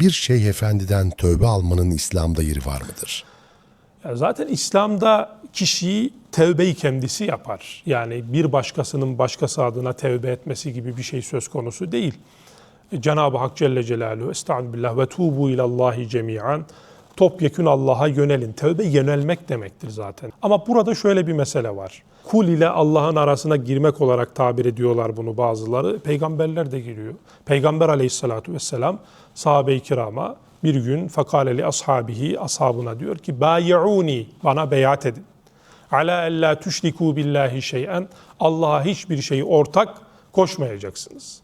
Bir şeyh efendiden tövbe almanın İslam'da yeri var mıdır? Ya zaten İslam'da kişiyi tevbeyi kendisi yapar. Yani bir başkasının başkası adına tevbe etmesi gibi bir şey söz konusu değil. E, Cenab-ı Hak Celle Celaluhu Estağfirullah ve tubu ilallahi cemiyan topyekün Allah'a yönelin. Tevbe yönelmek demektir zaten. Ama burada şöyle bir mesele var. Kul ile Allah'ın arasına girmek olarak tabir ediyorlar bunu bazıları. Peygamberler de giriyor. Peygamber aleyhissalatu vesselam sahabe-i kirama bir gün fakaleli ashabihi ashabına diyor ki bayi'uni bana beyat edin. Ala ella tüşriku billahi şey'en Allah'a hiçbir şeyi ortak koşmayacaksınız.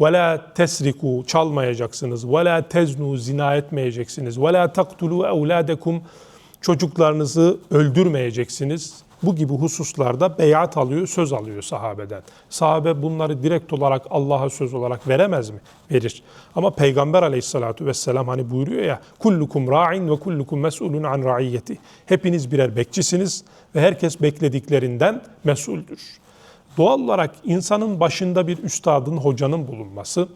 Ve la tesriku çalmayacaksınız. Ve la teznu zina etmeyeceksiniz. Ve la taktulu evladekum çocuklarınızı öldürmeyeceksiniz. Bu gibi hususlarda beyat alıyor, söz alıyor sahabeden. Sahabe bunları direkt olarak Allah'a söz olarak veremez mi? Verir. Ama Peygamber aleyhissalatu vesselam hani buyuruyor ya kullukum ra'in ve kullukum mes'ulun an ra'iyyeti. Hepiniz birer bekçisiniz ve herkes beklediklerinden mesuldür. Doğal olarak insanın başında bir üstadın, hocanın bulunması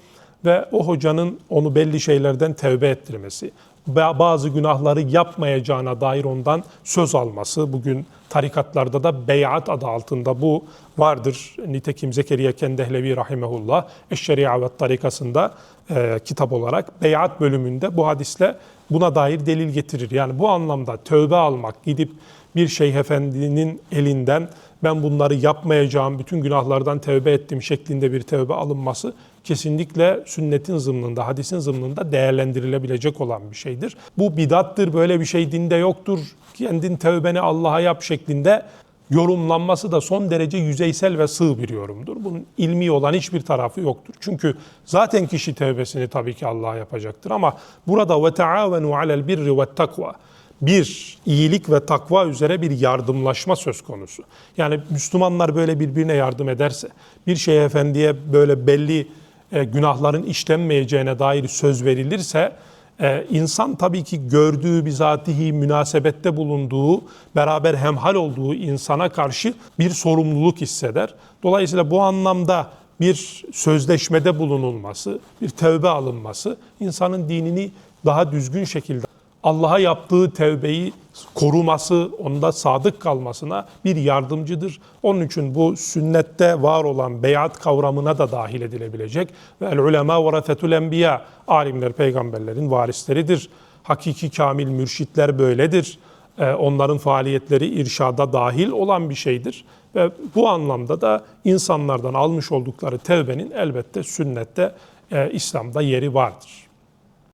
ve o hocanın onu belli şeylerden tevbe ettirmesi, bazı günahları yapmayacağına dair ondan söz alması, bugün tarikatlarda da beyat adı altında bu vardır. Nitekim Zekeriya Kendehlevi Rahimehullah Eşşeria ve Tarikasında e, kitap olarak beyat bölümünde bu hadisle buna dair delil getirir. Yani bu anlamda tövbe almak, gidip bir şeyh efendinin elinden ben bunları yapmayacağım, bütün günahlardan tövbe ettim şeklinde bir tövbe alınması kesinlikle sünnetin zımnında, hadisin zımnında değerlendirilebilecek olan bir şeydir. Bu bidattır, böyle bir şey dinde yoktur, kendin tövbeni Allah'a yap şeklinde yorumlanması da son derece yüzeysel ve sığ bir yorumdur. Bunun ilmi olan hiçbir tarafı yoktur. Çünkü zaten kişi tevbesini tabii ki Allah'a yapacaktır ama burada ve taavenu alel birri ve takva bir iyilik ve takva üzere bir yardımlaşma söz konusu. Yani Müslümanlar böyle birbirine yardım ederse, bir şey efendiye böyle belli e, günahların işlenmeyeceğine dair söz verilirse, e, insan tabii ki gördüğü bizatihi münasebette bulunduğu, beraber hemhal olduğu insana karşı bir sorumluluk hisseder. Dolayısıyla bu anlamda bir sözleşmede bulunulması, bir tövbe alınması insanın dinini daha düzgün şekilde Allah'a yaptığı tevbeyi koruması, onda sadık kalmasına bir yardımcıdır. Onun için bu sünnette var olan beyat kavramına da dahil edilebilecek. Ve el ulema varasetul enbiya, alimler peygamberlerin varisleridir. Hakiki kamil mürşitler böyledir. Ee, onların faaliyetleri irşada dahil olan bir şeydir. Ve bu anlamda da insanlardan almış oldukları tevbenin elbette sünnette, e, İslam'da yeri vardır.